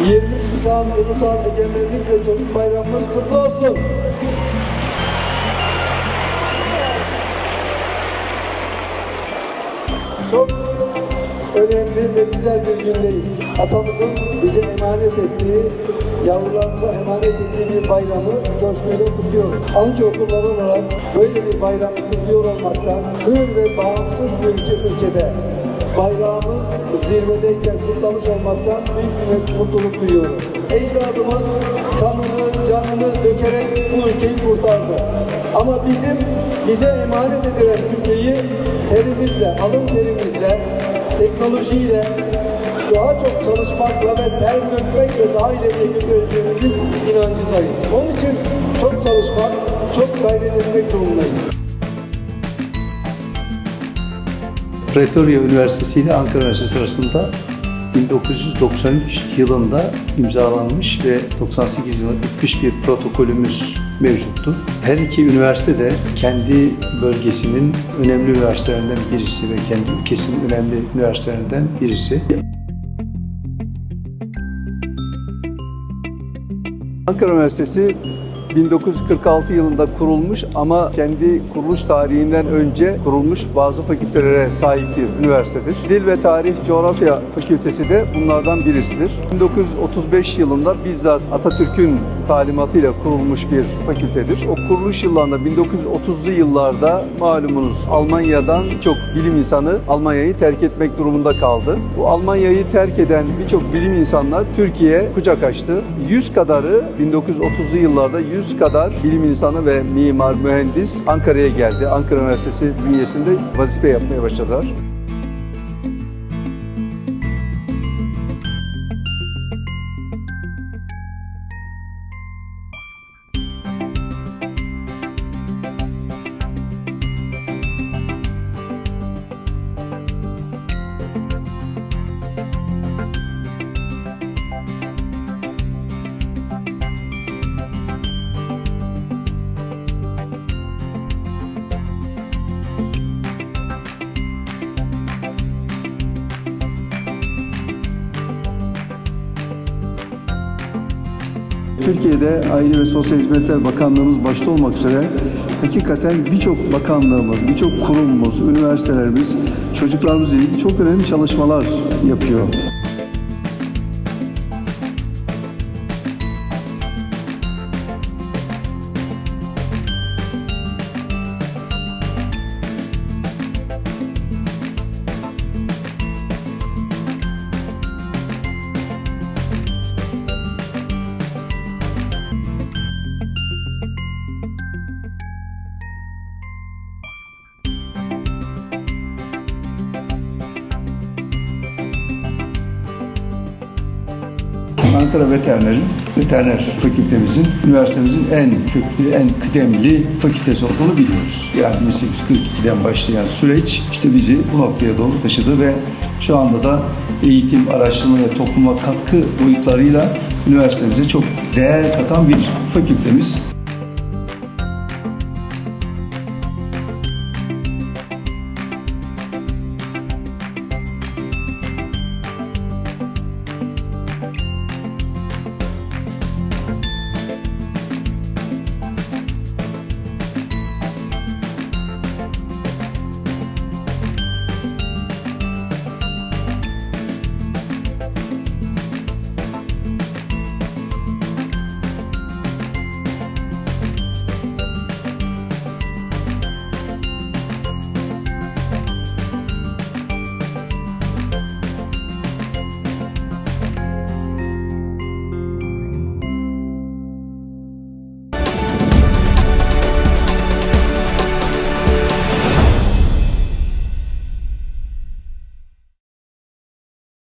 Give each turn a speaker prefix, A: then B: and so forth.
A: 23 Nisan Ulusal Egemenlik ve Çocuk Bayramımız kutlu olsun. Çok önemli ve güzel bir gündeyiz. Atamızın bize emanet ettiği, yavrularımıza emanet ettiği bir bayramı coşkuyla kutluyoruz. Anki okulları olarak böyle bir bayramı kutluyor olmaktan hür ve bağımsız bir ülke ülkede bayrağımız zirvedeyken kutlamış olmaktan büyük bir mutluluk duyuyorum. Ecdadımız kanını, canını dökerek bu ülkeyi kurtardı. Ama bizim bize emanet edilen ülkeyi terimizle, alın terimizle, teknolojiyle, daha çok çalışmakla ve ter dökmekle daha ileriye götüreceğimizin inancındayız. Onun için çok çalışmak, çok gayret etmek durumundayız.
B: Pretoria Üniversitesi ile Ankara Üniversitesi arasında 1993 yılında imzalanmış ve 98 yılında bitmiş bir protokolümüz mevcuttu. Her iki üniversite de kendi bölgesinin önemli üniversitelerinden birisi ve kendi ülkesinin önemli üniversitelerinden birisi. Ankara Üniversitesi 1946 yılında kurulmuş ama kendi kuruluş tarihinden önce kurulmuş bazı fakültelere sahip bir üniversitedir. Dil ve Tarih Coğrafya Fakültesi de bunlardan birisidir. 1935 yılında bizzat Atatürk'ün talimatıyla kurulmuş bir fakültedir. O kuruluş yıllarında 1930'lu yıllarda malumunuz Almanya'dan çok bilim insanı Almanya'yı terk etmek durumunda kaldı. Bu Almanya'yı terk eden birçok bilim insanlar Türkiye'ye kucak açtı. 100 kadarı 1930'lu yıllarda 100 kadar bilim insanı ve mimar, mühendis Ankara'ya geldi. Ankara Üniversitesi bünyesinde vazife yapmaya başladılar. Türkiye'de Aile ve Sosyal Hizmetler Bakanlığımız başta olmak üzere hakikaten birçok bakanlığımız, birçok kurumumuz, üniversitelerimiz çocuklarımızla ilgili çok önemli çalışmalar yapıyor. Ankara Veteriner'in, veteriner fakültemizin, üniversitemizin en köklü, en kıdemli fakültesi olduğunu biliyoruz. Yani 1842'den başlayan süreç işte bizi bu noktaya doğru taşıdı ve şu anda da eğitim, araştırma ve topluma katkı boyutlarıyla üniversitemize çok değer katan bir fakültemiz.